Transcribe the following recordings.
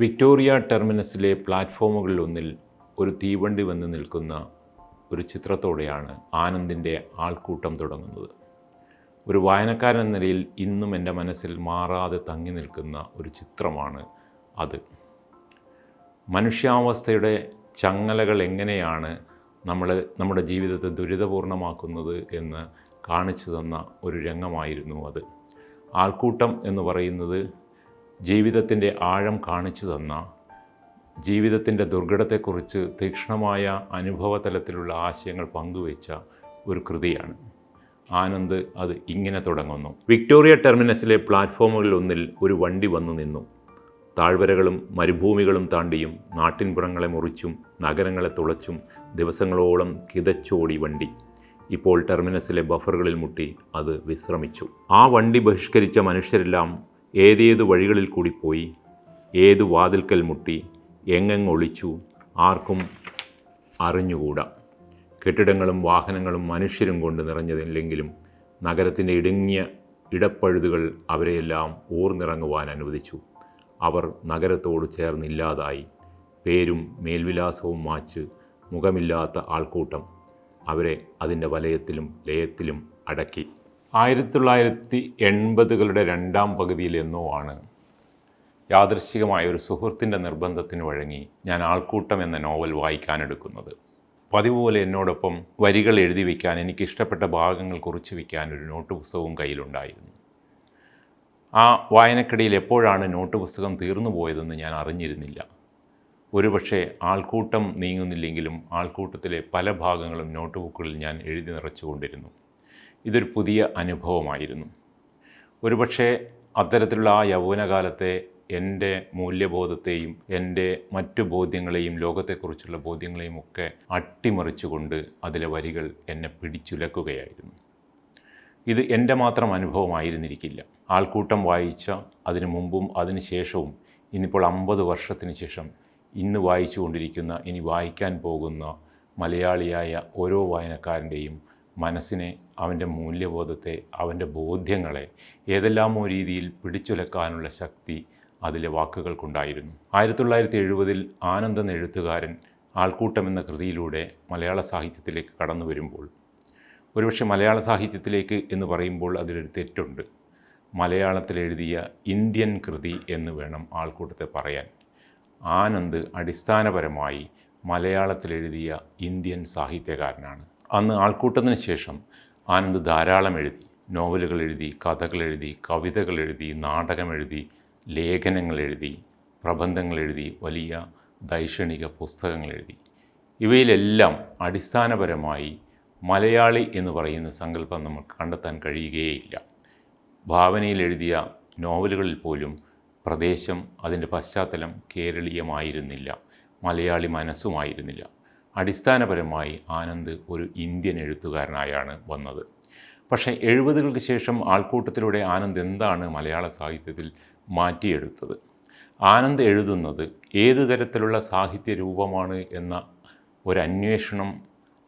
Victoria ടെർമിനസിലെ പ്ലാറ്റ്ഫോമുകളിലൊന്നിൽ ഒരു തീവണ്ടി വന്ന് നിൽക്കുന്ന ഒരു ചിത്രത്തോടെയാണ് ആനന്ദിന്റെ ആൾക്കൂട്ടം തുടങ്ങുന്നത്. ഒരു വായനക്കാരൻ എന്ന നിലയിൽ ഇന്നും എന്റെ മനസ്സിൽ മാറാതെ തങ്ങി നിൽക്കുന്ന ഒരു ചിത്രമാണ് അത്. മനുഷ്യാവസ്ഥയുടെ ചങ്ങലകൾ എങ്ങനെയാണ് നമ്മൾ നമ്മുടെ ജീവിതത്തെ ദുരിതപൂർണമാക്കുന്നത് എന്ന് കാണിച്ചു തന്ന ഒരു രംഗമായിരുന്നു അത്. ആൾക്കൂട്ടം എന്ന് പറയുന്നത് ജീവിതത്തിന്റെ ആഴം കാണിച്ചു തന്ന ജീവിതത്തിന്റെ ദുർഘടത്തെക്കുറിച്ച് തീക്ഷ്ണമായ അനുഭവതലത്തിലുള്ള ആശയങ്ങൾ പങ്കുവെച്ച ഒരു കൃതിയാണ്. ആനന്ദ് അത് ഇങ്ങനെ തുടങ്ങുന്നു. വിക്ടോറിയ ടെർമിനസിലെ പ്ലാറ്റ്ഫോമുകളിലൊന്നിൽ ഒരു വണ്ടി വന്നു നിന്നു. താഴ്വരകളും മരുഭൂമികളും താണ്ടിയും നാട്ടിൻപുറങ്ങളെ മുറിച്ചും നഗരങ്ങളെ തുളച്ചും ദിവസങ്ങളോളം കിതച്ചോടി വണ്ടി. ഇപ്പോൾ ടെർമിനസിലെ ബഫറുകളിൽ മുട്ടി അത് വിശ്രമിച്ചു. ആ വണ്ടി ബഹിഷ്കരിച്ച മനുഷ്യരെല്ലാം ഏതേതു വഴികളിൽ കൂടി പോയി ഏത് വാതിൽക്കൽ മുട്ടി എങ്ങെങ്ങൊളിച്ചു ആർക്കും അറിഞ്ഞുകൂടാ. കെട്ടിടങ്ങളും വാഹനങ്ങളും മനുഷ്യരും കൊണ്ട് നിറഞ്ഞതില്ലെങ്കിലും നഗരത്തിന്റെ ഇടുങ്ങിയ ഇടപ്പഴുതുകൾ അവരെയെല്ലാം ഊർന്നിറങ്ങുവാൻ അനുവദിച്ചു. അവർ നഗരത്തോട് ചേർന്നില്ലാതായി. പേരും മേൽവിലാസവും മാച്ച് മുഖമില്ലാത്ത ആൾക്കൂട്ടം അവരെ അതിന്റെ വലയത്തിലും ലയത്തിലും അടക്കി. ആയിരത്തി തൊള്ളായിരത്തി എൺപതുകളുടെ രണ്ടാം പകുതിയിൽ എന്നോ ആണ്. യാദൃശികമായ ഒരു സുഹൃത്തിന്റെ നിർബന്ധത്തിന് വഴങ്ങി ഞാൻ ആൾക്കൂട്ടം എന്ന നോവൽ വായിക്കാനെടുക്കുന്നത്. പതിവ് പോലെ എന്നോടൊപ്പം വരികൾ എഴുതി വയ്ക്കാൻ എനിക്കിഷ്ടപ്പെട്ട ഭാഗങ്ങൾ കുറിച്ച് വയ്ക്കാൻ ഒരു നോട്ട് പുസ്തകവും കയ്യിലുണ്ടായിരുന്നു. ആ വായനക്കിടയിൽ എപ്പോഴാണ് നോട്ട് പുസ്തകം തീർന്നു പോയതെന്ന് ഞാൻ അറിഞ്ഞിരുന്നില്ല. ഒരുപക്ഷെ ആൾക്കൂട്ടം നീങ്ങുന്നില്ലെങ്കിലും ആൾക്കൂട്ടത്തിലെ പല ഭാഗങ്ങളും നോട്ട് ബുക്കുകളിൽ ഞാൻ എഴുതി നിറച്ചുകൊണ്ടിരുന്നു. ഇതൊരു പുതിയ അനുഭവമായിരുന്നു. ഒരുപക്ഷെ അത്തരത്തിലുള്ള ആ യൗവനകാലത്തെ എന്റെ മൂല്യബോധത്തെയും എന്റെ മറ്റു ബോധ്യങ്ങളെയും ലോകത്തെക്കുറിച്ചുള്ള ബോധ്യങ്ങളെയും ഒക്കെ അട്ടിമറിച്ചുകൊണ്ട് അതിലെ വരികൾ എന്നെ പിടിച്ചുലക്കുകയായിരുന്നു. ഇത് എന്റെ മാത്രം അനുഭവമായിരുന്നിരിക്കില്ല. ആൾക്കൂട്ടം വായിച്ച അതിനു മുമ്പും അതിനു ശേഷവും ഇന്നിപ്പോൾ അമ്പത് വർഷത്തിന് ശേഷം ഇന്ന് വായിച്ചു കൊണ്ടിരിക്കുന്ന ഇനി വായിക്കാൻ പോകുന്ന മലയാളിയായ ഓരോ വായനക്കാരന്റെയും മനസ്സിനെ അവന്റെ മൂല്യബോധത്തെ അവന്റെ ബോധ്യങ്ങളെ ഏതെല്ലാമോ രീതിയിൽ പിടിച്ചുലക്കാനുള്ള ശക്തി അതിലെ വാക്കുകൾക്കുണ്ടായിരുന്നു. ആയിരത്തി തൊള്ളായിരത്തി എഴുപതിൽ ആനന്ദൻ എഴുത്തുകാരൻ ആൾക്കൂട്ടം എന്ന കൃതിയിലൂടെ മലയാള സാഹിത്യത്തിലേക്ക് കടന്നു വരുമ്പോൾ ഒരുപക്ഷെ മലയാള സാഹിത്യത്തിലേക്ക് എന്ന് പറയുമ്പോൾ അതിലൊരു തെറ്റുണ്ട്. മലയാളത്തിൽ എഴുതിയ ഇന്ത്യൻ കൃതി എന്ന് വേണം ആൾക്കൂട്ടത്തെ പറയാൻ. ആനന്ദ് അടിസ്ഥാനപരമായി മലയാളത്തിൽ എഴുതിയ ഇന്ത്യൻ സാഹിത്യകാരനാണ്. അന്ന് ആൾക്കൂട്ടത്തിന് ശേഷം ആനന്ദ് ധാരാളം എഴുതി നോവലുകൾ എഴുതി കഥകൾ എഴുതി കവിതകൾ എഴുതി നാടകം എഴുതി ലേഖനങ്ങൾ എഴുതി പ്രബന്ധങ്ങൾ എഴുതി വലിയ ദൈക്ഷണിക പുസ്തകങ്ങൾ എഴുതി. ഇവയിലെല്ലാം അടിസ്ഥാനപരമായി മലയാളി എന്ന് പറയുന്ന സങ്കല്പം നമുക്ക് കണ്ടെത്താൻ കഴിയുകയില്ല ഭാവനയിൽ എഴുതിയ നോവലുകളിൽ പോലും പ്രദേശം അതിന്റെ പശ്ചാത്തലം കേരളീയമായിരുന്നില്ല മലയാളി മനസ്സുമായിരുന്നില്ല. അടിസ്ഥാനപരമായി ആനന്ദ് ഒരു ഇന്ത്യൻ എഴുത്തുകാരനായാണ് വന്നത്. പക്ഷേ എഴുപതുകൾക്ക് ശേഷം ആൾക്കൂട്ടത്തിലൂടെ ആനന്ദ് എന്താണ് മലയാള സാഹിത്യത്തിൽ മാറ്റിയെടുത്തത്? ആനന്ദ് എഴുതുന്നത് ഏതു തരത്തിലുള്ള സാഹിത്യ രൂപമാണ് എന്ന ഒരന്വേഷണം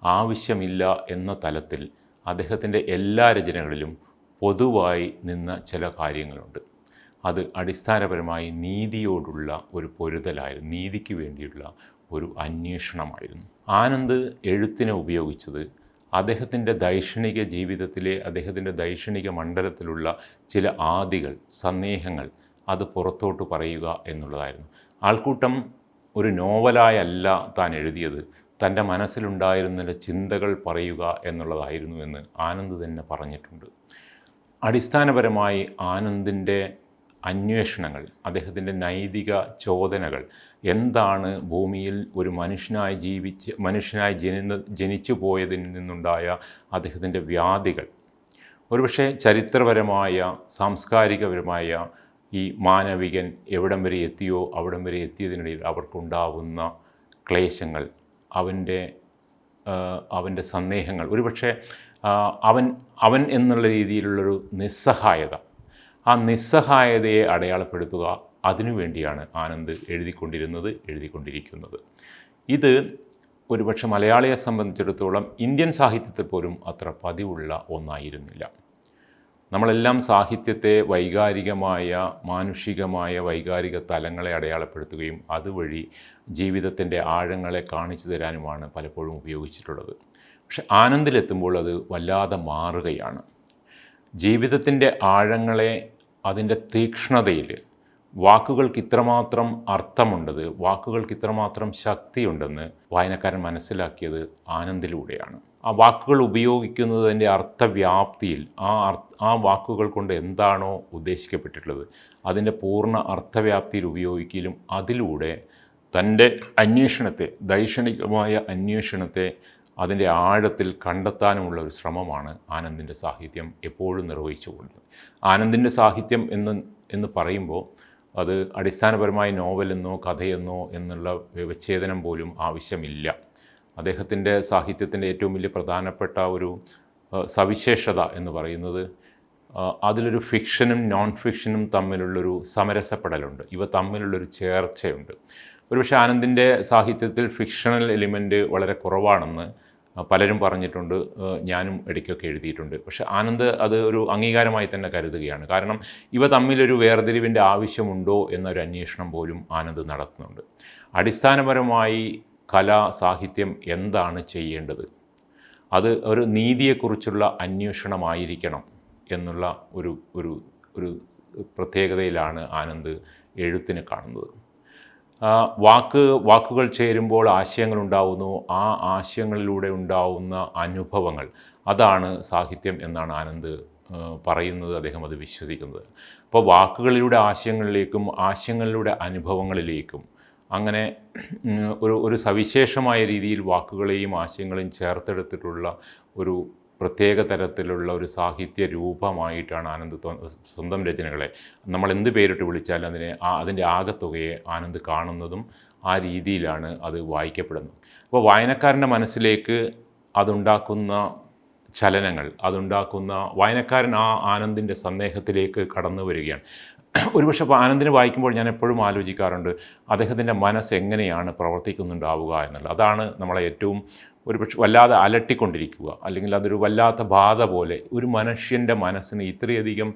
ആവശ്യമില്ല എന്ന തലത്തിൽ അദ്ദേഹത്തിന്റെ എല്ലാ രചനകളിലും പൊതുവായി നിന്ന ചില കാര്യങ്ങളുണ്ട്. അത് അടിസ്ഥാനപരമായി നീതിയോടുള്ള ഒരു പൊരുതലായിരുന്നു നീതിക്ക് വേണ്ടിയുള്ള ഒരു അന്വേഷണമായിരുന്നു. ആനന്ദ് എഴുത്തിനെ ഉപയോഗിച്ചത് അദ്ദേഹത്തിന്റെ ദൈക്ഷണിക ജീവിതത്തിലെ അദ്ദേഹത്തിന്റെ ദൈക്ഷണിക മണ്ഡലത്തിലുള്ള ചില ആദികൾ സന്ദേഹങ്ങൾ അത് പുറത്തോട്ട് പറയുക എന്നുള്ളതായിരുന്നു. ആൾക്കൂട്ടം ഒരു നോവലായല്ല താൻ എഴുതിയത്. തന്റെ മനസ്സിലുണ്ടായിരുന്ന ചിന്തകൾ പറയുക എന്നുള്ളതായിരുന്നു എന്ന് ആനന്ദ് തന്നെ പറഞ്ഞിട്ടുണ്ട്. അടിസ്ഥാനപരമായി ആനന്ദിന്റെ അന്വേഷണങ്ങൾ അദ്ദേഹത്തിന്റെ നൈതിക ചോദനകൾ. എന്താണ് ഭൂമിയിൽ ഒരു മനുഷ്യനായി ജീവിച്ച് മനുഷ്യനായി ജനന ജനിച്ചു പോയതിൽ നിന്നുണ്ടായ അദ്ദേഹത്തിന്റെ വ്യാധികൾ? ഒരുപക്ഷെ ചരിത്രപരമായ സാംസ്കാരികപരമായ ഈ മാനവികൻ എവിടം വരെ എത്തിയോ അവിടം വരെ എത്തിയതിനിടയിൽ അവർക്കുണ്ടാവുന്ന ക്ലേശങ്ങൾ അവന്റെ അവന്റെ സന്ദേഹങ്ങൾ. ഒരുപക്ഷെ അവൻ അവൻ എന്നുള്ള രീതിയിലുള്ളൊരു നിസ്സഹായത ആ നിസ്സഹായതയെ അടയാളപ്പെടുത്തുക അതിനുവേണ്ടിയാണ് ആനന്ദ് എഴുതിക്കൊണ്ടിരുന്നത് എഴുതിക്കൊണ്ടിരിക്കുന്നത്. ഇത് ഒരുപക്ഷെ മലയാളിയെ സംബന്ധിച്ചിടത്തോളം ഇന്ത്യൻ സാഹിത്യത്തിൽ പോലും അത്ര പതിവുള്ള ഒന്നായിരുന്നില്ല. നമ്മളെല്ലാം സാഹിത്യത്തെ വൈകാരികമായ മാനുഷികമായ വൈകാരിക തലങ്ങളെ അടയാളപ്പെടുത്തുകയും അതുവഴി ജീവിതത്തിന്റെ ആഴങ്ങളെ കാണിച്ചു തരാനുമാണ് പലപ്പോഴും ഉപയോഗിച്ചിട്ടുള്ളത്. പക്ഷെ ആനന്ദിലെത്തുമ്പോൾ അത് വല്ലാതെ മാറുകയാണ്. ജീവിതത്തിന്റെ ആഴങ്ങളെ അതിന്റെ തീക്ഷ്ണതയിൽ വാക്കുകൾക്ക് ഇത്രമാത്രം അർത്ഥമുണ്ടത് വാക്കുകൾക്ക് ഇത്രമാത്രം ശക്തിയുണ്ടെന്ന് വായനക്കാരൻ മനസ്സിലാക്കിയത് ആനന്ദിലൂടെയാണ്. ആ വാക്കുകൾ ഉപയോഗിക്കുന്നതിന്റെ അർത്ഥവ്യാപ്തിയിൽ ആ ആ വാക്കുകൾ കൊണ്ട് എന്താണോ ഉദ്ദേശിക്കപ്പെട്ടിട്ടുള്ളത് അതിന്റെ പൂർണ അർത്ഥവ്യാപ്തിയിൽ ഉപയോഗിക്കലും അതിലൂടെ തന്റെ അന്വേഷണത്തെ ദൈക്ഷണികമായ അന്വേഷണത്തെ അതിന്റെ ആഴത്തിൽ കണ്ടെത്താനുമുള്ള ഒരു ശ്രമമാണ് ആനന്ദിന്റെ സാഹിത്യം എപ്പോഴും നിർവഹിച്ചു നിർവഹിച്ചുകൊണ്ടത് ആനന്ദിന്റെ സാഹിത്യം എന്ന് എന്ന് പറയുമ്പോൾ അത് അടിസ്ഥാനപരമായി നോവലെന്നോ കഥയെന്നോ എന്നുള്ള വിച്ഛേദനം പോലും ആവശ്യമില്ല. അദ്ദേഹത്തിന്റെ സാഹിത്യത്തിന്റെ ഏറ്റവും വലിയ പ്രധാനപ്പെട്ട ഒരു സവിശേഷത എന്ന് പറയുന്നത് അതിലൊരു ഫിക്ഷനും നോൺ ഫിക്ഷനും തമ്മിലുള്ളൊരു സമരസപ്പെടലുണ്ട്. ഇവ തമ്മിലുള്ളൊരു ചേർച്ചയുണ്ട്. ഒരുപക്ഷെ ആനന്ദിന്റെ സാഹിത്യത്തിൽ ഫിക്ഷണൽ എലിമെന്റ് വളരെ കുറവാണെന്ന് പലരും പറഞ്ഞിട്ടുണ്ട് ഞാനും ഇടയ്ക്കൊക്കെ എഴുതിയിട്ടുണ്ട്. പക്ഷേ ആനന്ദ് അത് ഒരു അംഗീകാരമായി തന്നെ കരുതുകയാണ്. കാരണം ഇവ തമ്മിലൊരു വേർതിരിവിന്റെ ആവശ്യമുണ്ടോ എന്നൊരു അന്വേഷണം പോലും ആനന്ദ് നടത്തുന്നുണ്ട്. അടിസ്ഥാനപരമായി കല സാഹിത്യം എന്താണ് ചെയ്യേണ്ടത്? അത് ഒരു നീതിയെക്കുറിച്ചുള്ള അന്വേഷണമായിരിക്കണം എന്നുള്ള ഒരു ഒരു ഒരു പ്രത്യേകതയിലാണ് ആനന്ദ് എഴുത്തിനെ കാണുന്നത്. വാക്ക് വാക്കുകൾ ചേരുമ്പോൾ ആശയങ്ങൾ ഉണ്ടാവുന്നു. ആ ആശയങ്ങളിലൂടെ ഉണ്ടാവുന്ന അനുഭവങ്ങൾ. അതാണ് സാഹിത്യം എന്നാണ് ആനന്ദ് പറയുന്നത്. അദ്ദേഹം അത് വിശ്വസിക്കുന്നത്. അപ്പോൾ വാക്കുകളിലൂടെ ആശയങ്ങളിലേക്കും ആശയങ്ങളിലൂടെ അനുഭവങ്ങളിലേക്കും അങ്ങനെ ഒരു ഒരു സവിശേഷമായ രീതിയിൽ വാക്കുകളെയും ആശയങ്ങളെയും ചേർത്തെടുത്തിട്ടുള്ള ഒരു പ്രത്യേക തരത്തിലുള്ള ഒരു സാഹിത്യ രൂപമായിട്ടാണ് ആനന്ദ് സ്വന്തം രചനകളെ നമ്മൾ എന്ത് പേരിട്ട് വിളിച്ചാലും അതിനെ അതിന്റെ ആകത്തുകയെ ആനന്ദ് കാണുന്നതും ആ രീതിയിലാണ് അത് വായിക്കപ്പെടുന്നത്. അപ്പോൾ വായനക്കാരന്റെ മനസ്സിലേക്ക് അതുണ്ടാക്കുന്ന ചലനങ്ങൾ അതുണ്ടാക്കുന്ന വായനക്കാരൻ ആ ആനന്ദിന്റെ സന്ദേഹത്തിലേക്ക് കടന്നു വരികയാണ്. ഒരുപക്ഷെ ഇപ്പോൾ ആനന്ദിനെ വായിക്കുമ്പോൾ ഞാൻ എപ്പോഴും ആലോചിക്കാറുണ്ട് അദ്ദേഹത്തിന്റെ മനസ്സ് എങ്ങനെയാണ് പ്രവർത്തിക്കുന്നുണ്ടാവുക എന്നുള്ളത്. അതാണ് നമ്മളെ ഏറ്റവും ഒരു പക്ഷെ വല്ലാതെ അലട്ടിക്കൊണ്ടിരിക്കുക അല്ലെങ്കിൽ അതൊരു വല്ലാത്ത ബാധ പോലെ ഒരു മനുഷ്യന്റെ മനസ്സിന് ഇത്രയധികം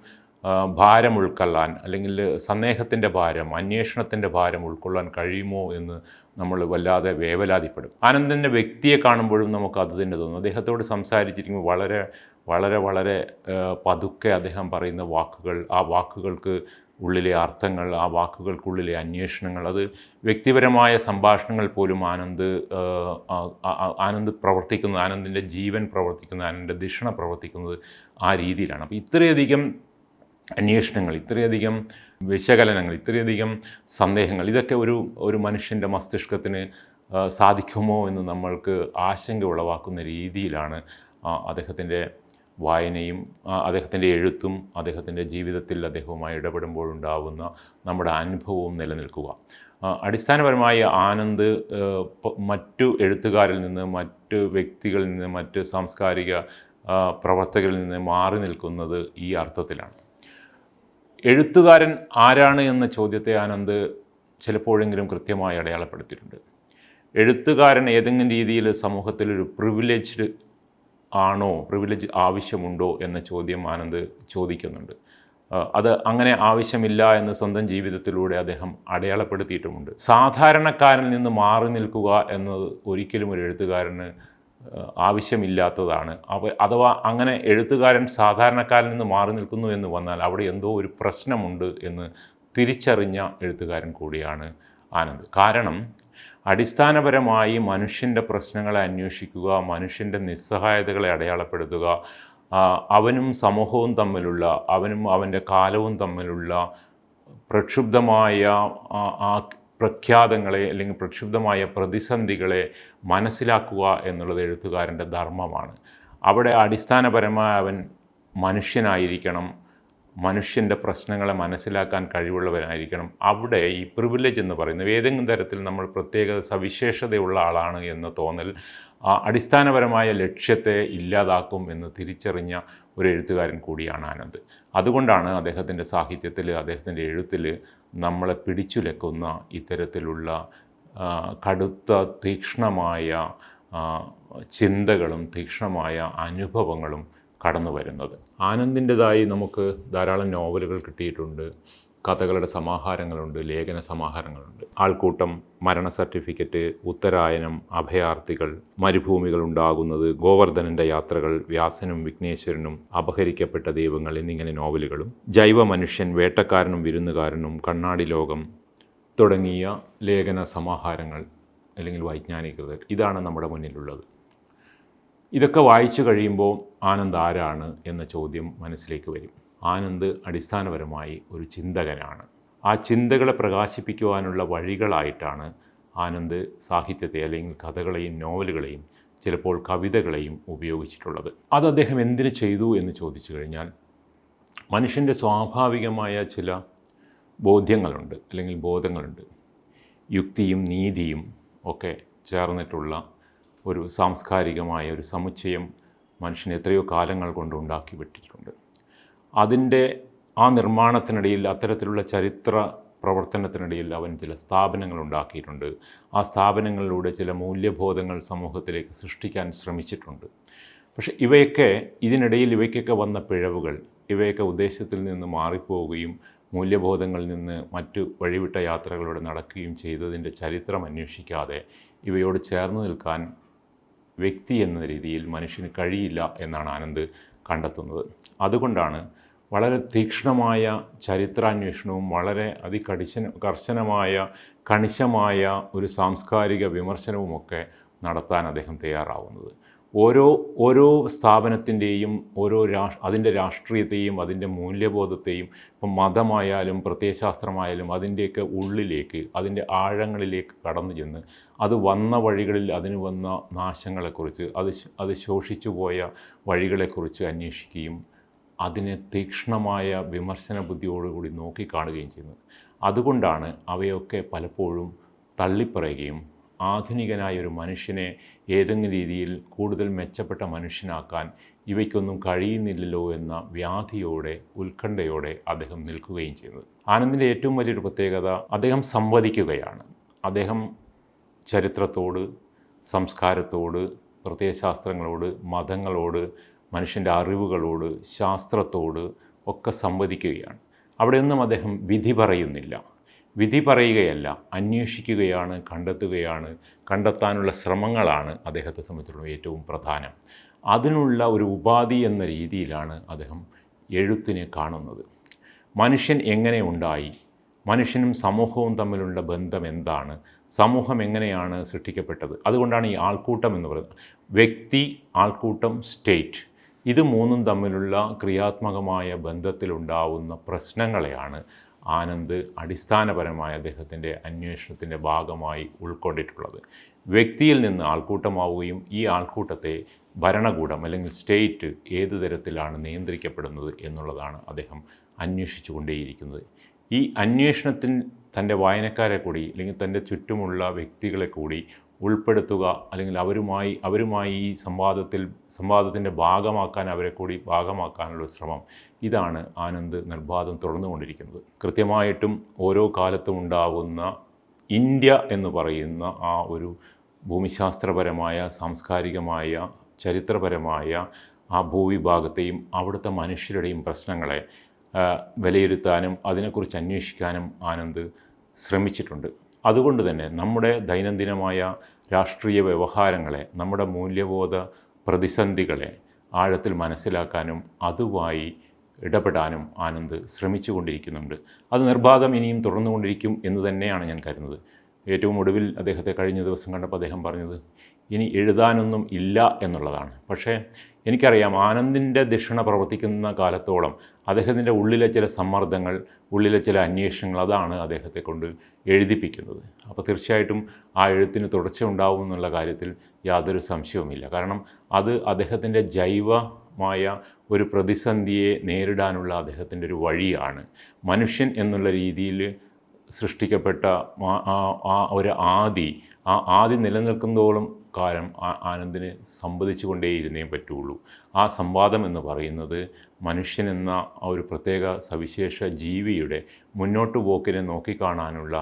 ഭാരം ഉൾക്കൊള്ളാൻ അല്ലെങ്കിൽ സന്ദേഹത്തിന്റെ ഭാരം അന്വേഷണത്തിന്റെ ഭാരം ഉൾക്കൊള്ളാൻ കഴിയുമോ എന്ന് നമ്മൾ വല്ലാതെ വേവലാതിപ്പെടും. ആനന്ദന്റെ വ്യക്തിയെ കാണുമ്പോഴും നമുക്ക് അത് തന്നെ തോന്നും. അദ്ദേഹത്തോട് സംസാരിച്ചിരിക്കുമ്പോൾ വളരെ വളരെ വളരെ പതുക്കെ അദ്ദേഹം പറയുന്ന വാക്കുകൾ ആ വാക്കുകൾക്ക് ഉള്ളിലെ അർത്ഥങ്ങൾ ആ വാക്കുകൾക്കുള്ളിലെ അന്വേഷണങ്ങൾ അത് വ്യക്തിപരമായ സംഭാഷണങ്ങൾ പോലും ആനന്ദ് ആനന്ദ് പ്രവർത്തിക്കുന്നത് ആനന്ദിന്റെ ജീവൻ പ്രവർത്തിക്കുന്നത് ആനന്ദിന്റെ ദിഷണ പ്രവർത്തിക്കുന്നത് ആ രീതിയിലാണ്. അപ്പോൾ ഇത്രയധികം അന്വേഷണങ്ങൾ ഇത്രയധികം വിശകലനങ്ങൾ ഇത്രയധികം സന്ദേഹങ്ങൾ ഇതൊക്കെ ഒരു ഒരു മനുഷ്യന്റെ മസ്തിഷ്കത്തിന് സാധിക്കുമോ എന്ന് നമ്മൾക്ക് ആശങ്ക ഉളവാക്കുന്ന രീതിയിലാണ് അദ്ദേഹത്തിന്റെ വായനയും അദ്ദേഹത്തിന്റെ എഴുത്തും അദ്ദേഹത്തിന്റെ ജീവിതത്തിൽ അദ്ദേഹവുമായി ഇടപെടുമ്പോഴുണ്ടാവുന്ന നമ്മുടെ അനുഭവവും നിലനിൽക്കുക. അടിസ്ഥാനപരമായി ആനന്ദ് മറ്റു എഴുത്തുകാരിൽ നിന്ന് മറ്റു വ്യക്തികളിൽ നിന്ന് മറ്റ് സാംസ്കാരിക പ്രവർത്തകരിൽ നിന്ന് മാറി നിൽക്കുന്നത് ഈ അർത്ഥത്തിലാണ്. എഴുത്തുകാരൻ ആരാണ് എന്ന ചോദ്യത്തെ ആനന്ദ് ചിലപ്പോഴെങ്കിലും കൃത്യമായി അടയാളപ്പെടുത്തിയിട്ടുണ്ട്. എഴുത്തുകാരൻ ഏതെങ്കിലും രീതിയിൽ സമൂഹത്തിൽ ഒരു പ്രിവിലേജ്ഡ് ആണോ പ്രിവിലേജ് ആവശ്യമുണ്ടോ എന്ന ചോദ്യം ആനന്ദ് ചോദിക്കുന്നുണ്ട്. അത് അങ്ങനെ ആവശ്യമില്ല എന്ന് സ്വന്തം ജീവിതത്തിലൂടെ അദ്ദേഹം അടയാളപ്പെടുത്തിയിട്ടുമുണ്ട്. സാധാരണക്കാരിൽ നിന്ന് മാറി നിൽക്കുക എന്നത് ഒരിക്കലും ഒരു എഴുത്തുകാരന് ആവശ്യമില്ലാത്തതാണ്. അവ അഥവാ അങ്ങനെ എഴുത്തുകാരൻ സാധാരണക്കാരിൽ നിന്ന് മാറി നിൽക്കുന്നു എന്ന് വന്നാൽ അവിടെ എന്തോ ഒരു പ്രശ്നമുണ്ട് എന്ന് തിരിച്ചറിഞ്ഞ എഴുത്തുകാരൻ കൂടിയാണ് ആനന്ദ്. കാരണം അടിസ്ഥാനപരമായി മനുഷ്യന്റെ പ്രശ്നങ്ങളെ അന്വേഷിക്കുക മനുഷ്യന്റെ നിസ്സഹായതകളെ അടയാളപ്പെടുത്തുക അവനും സമൂഹവും തമ്മിലുള്ള അവനും അവന്റെ കാലവും തമ്മിലുള്ള പ്രക്ഷുബ്ധമായ പ്രഖ്യാതങ്ങളെ അല്ലെങ്കിൽ പ്രക്ഷുബ്ധമായ പ്രതിസന്ധികളെ മനസ്സിലാക്കുക എന്നുള്ളത് എഴുത്തുകാരന്റെ ധർമ്മമാണ്. അവിടെ അടിസ്ഥാനപരമായി അവൻ മനുഷ്യനായിരിക്കണം. മനുഷ്യന്റെ പ്രശ്നങ്ങളെ മനസ്സിലാക്കാൻ കഴിവുള്ളവരായിരിക്കണം അവിടെ ഈ പ്രിവിലേജ് എന്ന് പറയുന്നത് ഏതെങ്കിലും തരത്തിൽ നമ്മൾ പ്രത്യേക സവിശേഷതയുള്ള ആളാണ് എന്ന് തോന്നൽ അടിസ്ഥാനപരമായ ലക്ഷ്യത്തെ ഇല്ലാതാക്കും എന്ന് തിരിച്ചറിഞ്ഞ ഒരു എഴുത്തുകാരൻ കൂടിയാണ് ആനന്ദ്. അതുകൊണ്ടാണ് അദ്ദേഹത്തിന്റെ സാഹിത്യത്തിൽ അദ്ദേഹത്തിന്റെ എഴുത്തിൽ നമ്മളെ പിടിച്ചുലക്കുന്ന ഇത്തരത്തിലുള്ള കടുത്ത തീക്ഷ്ണമായ ചിന്തകളും തീക്ഷ്ണമായ അനുഭവങ്ങളും കടന്നു വരുന്നത് ആനന്ദിന്റെതായി നമുക്ക് ധാരാളം നോവലുകൾ കിട്ടിയിട്ടുണ്ട്. കഥകളുടെ സമാഹാരങ്ങളുണ്ട് ലേഖന സമാഹാരങ്ങളുണ്ട്. ആൾക്കൂട്ടം മരണ സർട്ടിഫിക്കറ്റ് ഉത്തരായനം അഭയാർത്ഥികൾ മരുഭൂമികൾ ഉണ്ടാകുന്നത് ഗോവർദ്ധനന്റെ യാത്രകൾ വ്യാസനും വിഘ്നേശ്വരനും അപഹരിക്കപ്പെട്ട ദൈവങ്ങൾ എന്നിങ്ങനെ നോവലുകളും ജൈവ മനുഷ്യൻ വേട്ടക്കാരനും വിരുന്നുകാരനും കണ്ണാടി ലോകം തുടങ്ങിയ ലേഖന സമാഹാരങ്ങൾ അല്ലെങ്കിൽ വൈജ്ഞാനികൃതർ ഇതാണ് നമ്മുടെ മുന്നിലുള്ളത്. ഇതൊക്കെ വായിച്ചു കഴിയുമ്പോൾ ആനന്ദ് ആരാണ് എന്ന ചോദ്യം മനസ്സിലേക്ക് വരും. ആനന്ദ് അടിസ്ഥാനപരമായി ഒരു ചിന്തകനാണ്. ആ ചിന്തകളെ പ്രകാശിപ്പിക്കുവാനുള്ള വഴികളായിട്ടാണ് ആനന്ദ് സാഹിത്യത്തെ അല്ലെങ്കിൽ കഥകളെയും നോവലുകളെയും ചിലപ്പോൾ കവിതകളെയും ഉപയോഗിച്ചിട്ടുള്ളത്. അത് അദ്ദേഹം എന്തിനു ചെയ്തു എന്ന് ചോദിച്ചു കഴിഞ്ഞാൽ മനുഷ്യന്റെ സ്വാഭാവികമായ ചില ബോധ്യങ്ങളുണ്ട് അല്ലെങ്കിൽ ബോധങ്ങളുണ്ട്. യുക്തിയും നീതിയും ഒക്കെ ചേർന്നിട്ടുള്ള ഒരു സാംസ്കാരികമായ ഒരു സമുച്ചയം മനുഷ്യൻ എത്രയോ കാലങ്ങൾ കൊണ്ട് ഉണ്ടാക്കി വിട്ടിട്ടുണ്ട് അതിന്റെ ആ നിർമ്മാണത്തിനിടയിൽ അത്തരത്തിലുള്ള ചരിത്ര പ്രവർത്തനത്തിനിടയിൽ അവൻ ചില സ്ഥാപനങ്ങൾ ഉണ്ടാക്കിയിട്ടുണ്ട്. ആ സ്ഥാപനങ്ങളിലൂടെ ചില മൂല്യബോധങ്ങൾ സമൂഹത്തിലേക്ക് സൃഷ്ടിക്കാൻ ശ്രമിച്ചിട്ടുണ്ട്. പക്ഷെ ഇവയൊക്കെ ഇതിനിടയിൽ ഇവയ്ക്കൊക്കെ വന്ന പിഴവുകൾ ഇവയൊക്കെ ഉദ്ദേശത്തിൽ നിന്ന് മാറിപ്പോവുകയും മൂല്യബോധങ്ങളിൽ നിന്ന് മറ്റു വഴിവിട്ട യാത്രകളിലൂടെ നടക്കുകയും ചെയ്തതിന്റെ ചരിത്രം അന്വേഷിക്കാതെ ഇവയോട് ചേർന്ന് നിൽക്കാൻ വ്യക്തി എന്ന രീതിയിൽ മനുഷ്യന് കഴിയില്ല എന്നാണ് ആനന്ദ് കണ്ടെത്തുന്നത്. അതുകൊണ്ടാണ് വളരെ തീക്ഷ്ണമായ ചരിത്രാന്വേഷണവും വളരെ അതികടിശന കർശനമായ കണിശമായ ഒരു സാംസ്കാരിക വിമർശനവുമൊക്കെ നടത്താൻ അദ്ദേഹം തയ്യാറാവുന്നത്. ഓരോ ഓരോ സ്ഥാപനത്തിന്റെയും ഓരോ രാഷ് അതിന്റെ രാഷ്ട്രീയത്തെയും അതിന്റെ മൂല്യബോധത്തെയും ഇപ്പം മതമായാലും പ്രത്യയശാസ്ത്രമായാലും അതിന്റെയൊക്കെ ഉള്ളിലേക്ക് അതിന്റെ ആഴങ്ങളിലേക്ക് കടന്നു ചെന്ന് അത് വന്ന വഴികളിൽ അതിന് വന്ന നാശങ്ങളെക്കുറിച്ച് അത് അത് ശോഷിച്ചു പോയ വഴികളെക്കുറിച്ച് അന്വേഷിക്കുകയും അതിനെ തീക്ഷ്ണമായ വിമർശന ബുദ്ധിയോടുകൂടി നോക്കിക്കാണുകയും ചെയ്യുന്നത്. അതുകൊണ്ടാണ് അവയൊക്കെ പലപ്പോഴും തള്ളിപ്പറയുകയും ആധുനികനായ ഒരു മനുഷ്യനെ ഏതെങ്കിലും രീതിയിൽ കൂടുതൽ മെച്ചപ്പെട്ട മനുഷ്യനാക്കാൻ ഇവയ്ക്കൊന്നും കഴിയുന്നില്ലല്ലോ എന്ന വ്യാധിയോടെ ഉത്കണ്ഠയോടെ അദ്ദേഹം നിൽക്കുകയും ചെയ്യുന്നത് ആനന്ദിന്റെ ഏറ്റവും വലിയൊരു പ്രത്യേകത അദ്ദേഹം സംവദിക്കുകയാണ്. അദ്ദേഹം ചരിത്രത്തോട് സംസ്കാരത്തോട് പ്രത്യയശാസ്ത്രങ്ങളോട് മതങ്ങളോട് മനുഷ്യന്റെ അറിവുകളോട് ശാസ്ത്രത്തോട് ഒക്കെ സംവദിക്കുകയാണ്. അവിടെയൊന്നും അദ്ദേഹം വിധി പറയുന്നില്ല. വിധി പറയുകയല്ല അന്വേഷിക്കുകയാണ് കണ്ടെത്തുകയാണ് കണ്ടെത്താനുള്ള ശ്രമങ്ങളാണ് അദ്ദേഹത്തെ സംബന്ധിച്ചിടത്തോളം ഏറ്റവും പ്രധാനം. അതിനുള്ള ഒരു ഉപാധി എന്ന രീതിയിലാണ് അദ്ദേഹം എഴുത്തിനെ കാണുന്നത്. മനുഷ്യൻ എങ്ങനെ ഉണ്ടായി? മനുഷ്യനും സമൂഹവും തമ്മിലുള്ള ബന്ധം എന്താണ്? സമൂഹം എങ്ങനെയാണ് സൃഷ്ടിക്കപ്പെട്ടത്? അതുകൊണ്ടാണ് ഈ ആൾക്കൂട്ടം എന്ന് പറയുന്നത്. വ്യക്തി ആൾക്കൂട്ടം സ്റ്റേറ്റ്. ഇത് മൂന്നും തമ്മിലുള്ള ക്രിയാത്മകമായ ബന്ധത്തിലുണ്ടാവുന്ന പ്രശ്നങ്ങളെയാണ് ആനന്ദ് അടിസ്ഥാനപരമായ അദ്ദേഹത്തിന്റെ അന്വേഷണത്തിന്റെ ഭാഗമായി ഉൾക്കൊണ്ടിട്ടുള്ളത്. വ്യക്തിയിൽ നിന്ന് ആൾക്കൂട്ടമാവുകയും ഈ ആൾക്കൂട്ടത്തെ ഭരണകൂടം അല്ലെങ്കിൽ സ്റ്റേറ്റ് ഏത് തരത്തിലാണ് നിയന്ത്രിക്കപ്പെടുന്നത് എന്നുള്ളതാണ് അദ്ദേഹം അന്വേഷിച്ചു കൊണ്ടേയിരിക്കുന്നത് ഈ അന്വേഷണത്തിൽ തന്റെ വായനക്കാരെ കൂടി അല്ലെങ്കിൽ തന്റെ ചുറ്റുമുള്ള വ്യക്തികളെ കൂടി ഉൾപ്പെടുത്തുക അല്ലെങ്കിൽ അവരുമായി അവരുമായി ഈ സംവാദത്തിൽ സംവാദത്തിന്റെ ഭാഗമാക്കാൻ അവരെ കൂടി ഭാഗമാക്കാനുള്ള ശ്രമം. ഇതാണ് ആനന്ദ് നിർബാധം തുടർന്നുകൊണ്ടിരിക്കുന്നത്. കൃത്യമായിട്ടും ഓരോ കാലത്തും ഉണ്ടാവുന്ന ഇന്ത്യ എന്ന് പറയുന്ന ആ ഒരു ഭൂമിശാസ്ത്രപരമായ സാംസ്കാരികമായ ചരിത്രപരമായ ആ ഭൂവിഭാഗത്തെയും അവിടുത്തെ മനുഷ്യരുടെയും പ്രശ്നങ്ങളെ വിലയിരുത്താനും അതിനെക്കുറിച്ച് അന്വേഷിക്കാനും ആനന്ദ് ശ്രമിച്ചിട്ടുണ്ട്. അതുകൊണ്ട് തന്നെ നമ്മുടെ ദൈനംദിനമായ രാഷ്ട്രീയ വ്യവഹാരങ്ങളെ നമ്മുടെ മൂല്യബോധ പ്രതിസന്ധികളെ ആഴത്തിൽ മനസ്സിലാക്കാനും അതുമായി ഇടപെടാനും ആനന്ദ് ശ്രമിച്ചു കൊണ്ടിരിക്കുന്നുണ്ട് അത് നിർബാധം ഇനിയും തുടർന്നുകൊണ്ടിരിക്കും എന്ന് തന്നെയാണ് ഞാൻ കരുതുന്നത്. ഏറ്റവും ഒടുവിൽ അദ്ദേഹത്തെ കഴിഞ്ഞ ദിവസം കണ്ടപ്പോൾ അദ്ദേഹം പറഞ്ഞത് ഇനി എഴുതാനൊന്നും ഇല്ല എന്നുള്ളതാണ്. പക്ഷേ എനിക്കറിയാം ആനന്ദിന്റെ ദക്ഷിണ പ്രവർത്തിക്കുന്ന കാലത്തോളം അദ്ദേഹത്തിന്റെ ഉള്ളിലെ ചില സമ്മർദ്ദങ്ങൾ ഉള്ളിലെ ചില അന്വേഷണങ്ങൾ അതാണ് അദ്ദേഹത്തെ കൊണ്ട് എഴുതിപ്പിക്കുന്നത്. അപ്പോൾ തീർച്ചയായിട്ടും ആ എഴുത്തിന് തുടർച്ച ഉണ്ടാവും എന്നുള്ള കാര്യത്തിൽ യാതൊരു സംശയവുമില്ല. കാരണം അത് അദ്ദേഹത്തിന്റെ ജൈവമായ ഒരു പ്രതിസന്ധിയെ നേരിടാനുള്ള അദ്ദേഹത്തിന്റെ ഒരു വഴിയാണ്. മനുഷ്യൻ എന്നുള്ള രീതിയിൽ സൃഷ്ടിക്കപ്പെട്ട ആ ഒരു ആദി ആ ആദി നിലനിൽക്കുന്നതോളം കാലം ആനന്ദിന് കൊണ്ടേയിരുന്നേ പറ്റുള്ളൂ. ആ സംവാദം എന്ന് പറയുന്നത് മനുഷ്യൻ എന്ന ആ ഒരു പ്രത്യേക സവിശേഷ ജീവിയുടെ മുന്നോട്ട് പോക്കിനെ നോക്കിക്കാണാനുള്ള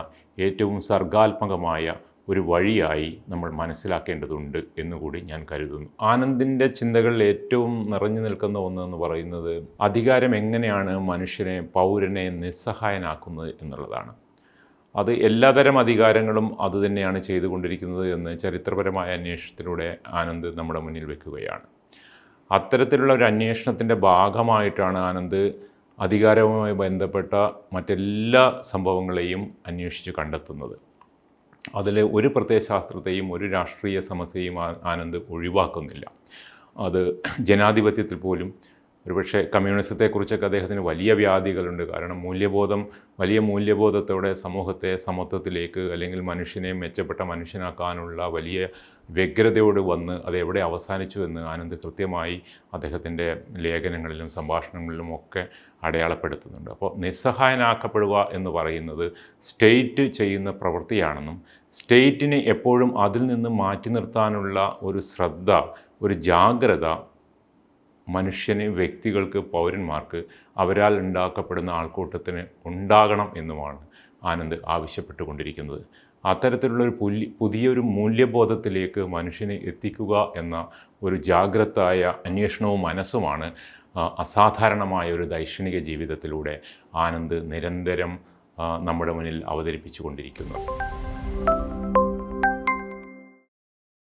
ഏറ്റവും സർഗാത്മകമായ ഒരു വഴിയായി നമ്മൾ മനസ്സിലാക്കേണ്ടതുണ്ട് എന്നുകൂടി ഞാൻ കരുതുന്നു. ആനന്ദിന്റെ ചിന്തകളിൽ ഏറ്റവും നിറഞ്ഞു നിൽക്കുന്ന ഒന്നെന്ന് പറയുന്നത് അധികാരം എങ്ങനെയാണ് മനുഷ്യനെ പൗരനെ നിസ്സഹായനാക്കുന്നത് എന്നുള്ളതാണ്. അത് എല്ലാതരം അധികാരങ്ങളും അത് തന്നെയാണ് ചെയ്തുകൊണ്ടിരിക്കുന്നത് എന്ന് ചരിത്രപരമായ അന്വേഷണത്തിലൂടെ ആനന്ദ് നമ്മുടെ മുന്നിൽ വെക്കുകയാണ്. അത്തരത്തിലുള്ള ഒരു അന്വേഷണത്തിന്റെ ഭാഗമായിട്ടാണ് ആനന്ദ് അധികാരവുമായി ബന്ധപ്പെട്ട മറ്റെല്ലാ സംഭവങ്ങളെയും അന്വേഷിച്ച് കണ്ടെത്തുന്നത്. അതിൽ ഒരു പ്രത്യയശാസ്ത്രത്തെയും ഒരു രാഷ്ട്രീയ സമസ്യയും ആനന്ദ് ഒഴിവാക്കുന്നില്ല. അത് ജനാധിപത്യത്തിൽ പോലും ഒരുപക്ഷെ കമ്മ്യൂണിസത്തെക്കുറിച്ചൊക്കെ അദ്ദേഹത്തിന് വലിയ വ്യാധികളുണ്ട്. കാരണം മൂല്യബോധം വലിയ മൂല്യബോധത്തോടെ സമൂഹത്തെ സമത്വത്തിലേക്ക് അല്ലെങ്കിൽ മനുഷ്യനെ മെച്ചപ്പെട്ട മനുഷ്യനാക്കാനുള്ള വലിയ വ്യഗ്രതയോട് വന്ന് അത് എവിടെ അവസാനിച്ചു എന്ന് ആനന്ദ് കൃത്യമായി അദ്ദേഹത്തിന്റെ ലേഖനങ്ങളിലും സംഭാഷണങ്ങളിലും ഒക്കെ അടയാളപ്പെടുത്തുന്നുണ്ട്. അപ്പോൾ നിസ്സഹായനാക്കപ്പെടുക എന്ന് പറയുന്നത് സ്റ്റേറ്റ് ചെയ്യുന്ന പ്രവൃത്തിയാണെന്നും സ്റ്റേറ്റിനെ എപ്പോഴും അതിൽ നിന്ന് മാറ്റി നിർത്താനുള്ള ഒരു ശ്രദ്ധ ഒരു ജാഗ്രത മനുഷ്യന് വ്യക്തികൾക്ക് പൗരന്മാർക്ക് അവരാൽ ഉണ്ടാക്കപ്പെടുന്ന ആൾക്കൂട്ടത്തിന് ഉണ്ടാകണം എന്നുമാണ് ആനന്ദ് ആവശ്യപ്പെട്ടുകൊണ്ടിരിക്കുന്നത്. അത്തരത്തിലുള്ള ഒരു പുലി പുതിയൊരു മൂല്യബോധത്തിലേക്ക് മനുഷ്യനെ എത്തിക്കുക എന്ന ഒരു ജാഗ്രതായ അന്വേഷണവും മനസ്സുമാണ് അസാധാരണമായ ഒരു ദൈക്ഷണിക ജീവിതത്തിലൂടെ ആനന്ദ് നിരന്തരം നമ്മുടെ മുന്നിൽ അവതരിപ്പിച്ചു കൊണ്ടിരിക്കുന്നത്